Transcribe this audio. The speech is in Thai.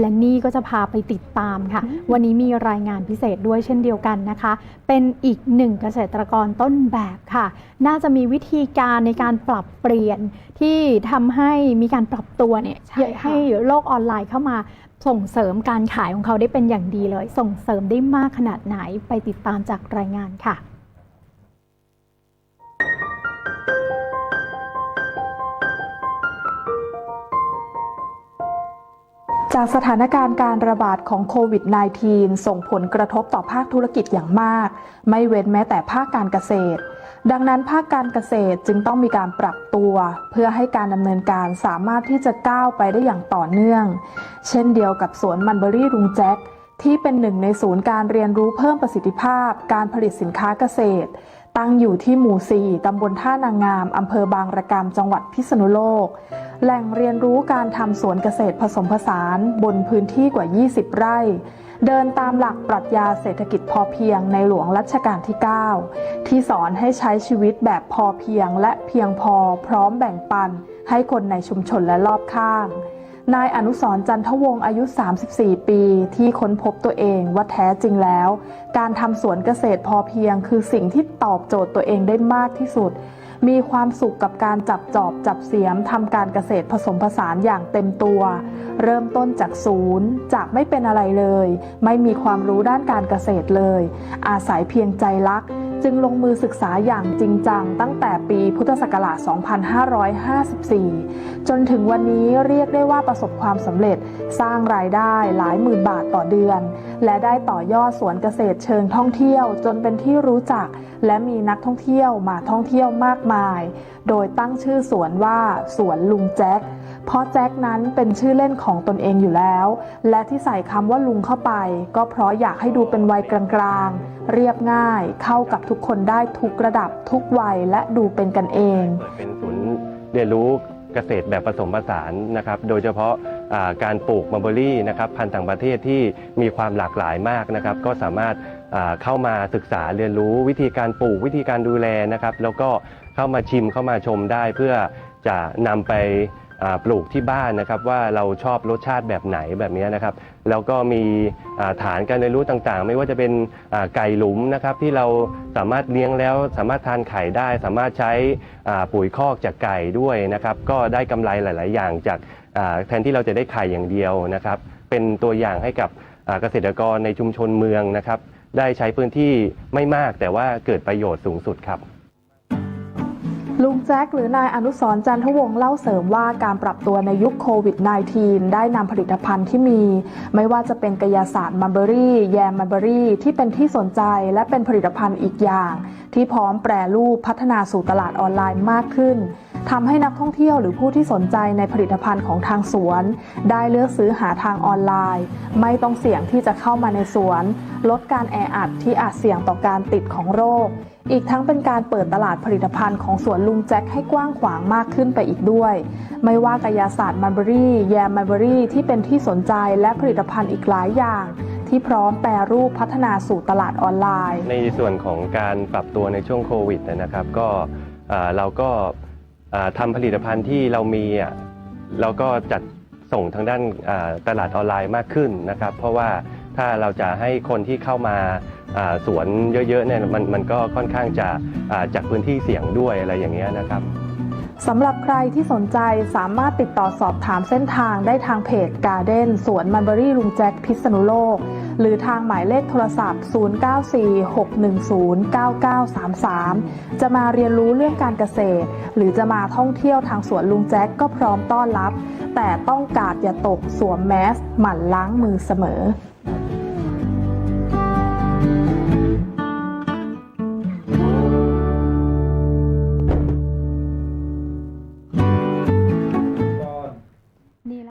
และนี่ก็จะพาไปติดตามค่ะ วันนี้มีรายงานพิเศษด้วยเช่นเดียวกันนะคะ เป็นอีกหนึ่งเกษตรกรต้นแบบค่ะ น่าจะมีวิธีการในการปรับเปลี่ยนที่ทำให้มีการปรับตัวเนี่ยใช่ค่ะให้โลกออนไลน์เข้ามาส่งเสริมการขายของเขาได้เป็นอย่างดีเลย ส่งเสริมได้มากขนาดไหนไปติดตามจากรายงานค่ะ จากสถานการณ์การระบาดของโควิด -19 ส่งผลกระทบต่อภาคธุรกิจอย่างมาก ไม่เว้นแม้แต่ภาคการเกษตร ดังนั้นภาคการเกษตรจึงต้องมีการปรับตัว เพื่อให้การดำเนินการสามารถที่จะก้าวไปได้อย่างต่อเนื่อง เช่นเดียวกับสวนมันเบอรี่ลุงแจ็คที่เป็นหนึ่งในศูนย์การเรียนรู้เพิ่มประสิทธิภาพ การผลิตสินค้าเกษตร ตั้งอยู่ที่หมู่ 4 ตำบลท่านางงาม อำเภอบางระกำจังหวัดพิษณุโลก แหล่งเรียนรู้การทำสวนเกษตรผสมผสานบนพื้นที่กว่า 20 ไร่ เดินตามหลักปรัชญาเศรษฐกิจพอเพียงในหลวงรัชกาลที่ 9 ที่สอนให้ใช้ชีวิตแบบพอเพียงและเพียงพอพร้อมแบ่งปันให้คนในชุมชนและรอบข้าง นายอนุสรจันทวงศ์อายุ 34 ปี ที่ค้นพบตัวเองว่าแท้จริงแล้ว การทำสวนเกษตรพอเพียง คือสิ่งที่ตอบโจทย์ตัวเองได้มากที่สุด มีความสุขกับการจับจอบจับเสียมทำการเกษตรผสมผสานอย่างเต็มตัว เริ่มต้นจากศูนย์ จากไม่เป็นอะไรเลย ไม่มีความรู้ด้านการเกษตรเลย อาศัยเพียงใจรัก จึงลงมือศึกษาอย่างจริงจังตั้งแต่ปีพุทธศักราช 2554 จนถึงวันนี้เรียกได้ว่าประสบความสำเร็จสร้างรายได้หลายหมื่นบาทต่อเดือน และได้ต่อยอดสวนเกษตรเชิงท่องเที่ยว จนเป็นที่รู้จัก และมีนักท่องเที่ยวมาท่องเที่ยวมากมาย โดยตั้งชื่อสวนว่าสวนลุงแจ็ค เพราะแจ็คนั้นเป็นชื่อเล่นของตนเองอยู่แล้ว และที่ใส่คำว่าลุงเข้าไป ก็เพราะอยากให้ดูเป็นวัยกลางๆ เรียบง่าย เข้ากับทุกคนได้ทุกระดับทุกวัยและดูเป็นกันเองเปิดเป็นศูนย์เรียนรู้เกษตรแบบผสมผสานนะครับ โดยเฉพาะาการปลูกมัลเบอรี่นะครับพันธุ์ต่างประเทศที่มีความหลากหลายมากนะครับ ก็สามารถเข้ามาศึกษาเรียนรู้วิธีการปลูกวิธีการดูแลนะครับ แล้วก็เข้ามาชิมเข้ามาชมได้เพื่อจะนำไป ปลูกที่บ้านนะครับว่าเราชอบรสชาติแบบไหนแบบนี้นะครับแล้วก็มีฐานการเรียนรู้ต่างๆ ไม่ว่าจะเป็นไก่หลุมนะครับที่เราสามารถเลี้ยงแล้ว สามารถทานไข่ได้ สามารถใช้ปุ๋ยคอกจากไก่ด้วยนะครับก็ได้กำไรหลาย ๆ อย่างจากแทนที่เราจะได้ไข่อย่างเดียวนะครับเป็นตัวอย่างให้กับเกษตรกรในชุมชนเมืองนะครับได้ใช้พื้นที่ไม่มากแต่ว่าเกิดประโยชน์สูงสุดครับ ลุงแจ็คหรือนายอนุสรจันทวงศ์เล่าเสริมว่าการปรับตัวในยุคโควิด -19 ได้นำผลิตภัณฑ์ที่มี ไม่ว่าจะเป็นกายศาสตร์มัลเบอรี่แยมมัลเบอรี่ ที่เป็นที่สนใจ และเป็นผลิตภัณฑ์อีกอย่าง ที่พร้อมแปรรูปพัฒนาสู่ตลาดออนไลน์มากขึ้น ทำให้นักท่องเที่ยวหรือผู้ที่สนใจในผลิตภัณฑ์ของทางสวน ได้เลือกซื้อหาทางออนไลน์ ไม่ต้องเสี่ยงที่จะเข้ามาในสวน ลดการแออัดที่อาจเสี่ยงต่อการติดของโรค อีกทั้งเป็นการเปิดตลาดผลิตภัณฑ์ของสวนลุงแจ็คให้กว้างขวางมากขึ้นไปอีกด้วย ไม่ว่ากายศาสตร์มันเบอรี่แยมมันเบอรี่ที่เป็นที่สนใจและผลิตภัณฑ์อีกหลายอย่างที่พร้อมแปรรูปพัฒนาสู่ตลาดออนไลน์ ในส่วนของการปรับตัวในช่วงโควิดนะครับ ก็เราก็ ทำผลิตภัณฑ์ที่เรามีอะเราก็จัดส่งทางด้านตลาดออนไลน์มากขึ้นนะครับ เพราะว่าถ้าเราจะให้คนที่เข้ามาสวนเยอะๆเนี่ยมันมันก็ค่อนข้างจะจากพื้นที่เสี่ยงด้วยอะไรอย่างเงี้ยนะครับสำหรับใครที่สนใจสามารถติดต่อสอบถามเส้นทางได้ทางเพจการ์เด้นสวนมันเบอรี่ลุงแจ็คพิษณุโลก หรือทางหมายเลขโทรศัพท์ 0946109933 จะมาเรียนรู้เรื่องการเกษตร หรือจะมาท่องเที่ยวทางสวนลุงแจ็คก็พร้อมต้อนรับ แต่ต้องกาดอย่าตกสวมแมส หมั่นล้างมือเสมอ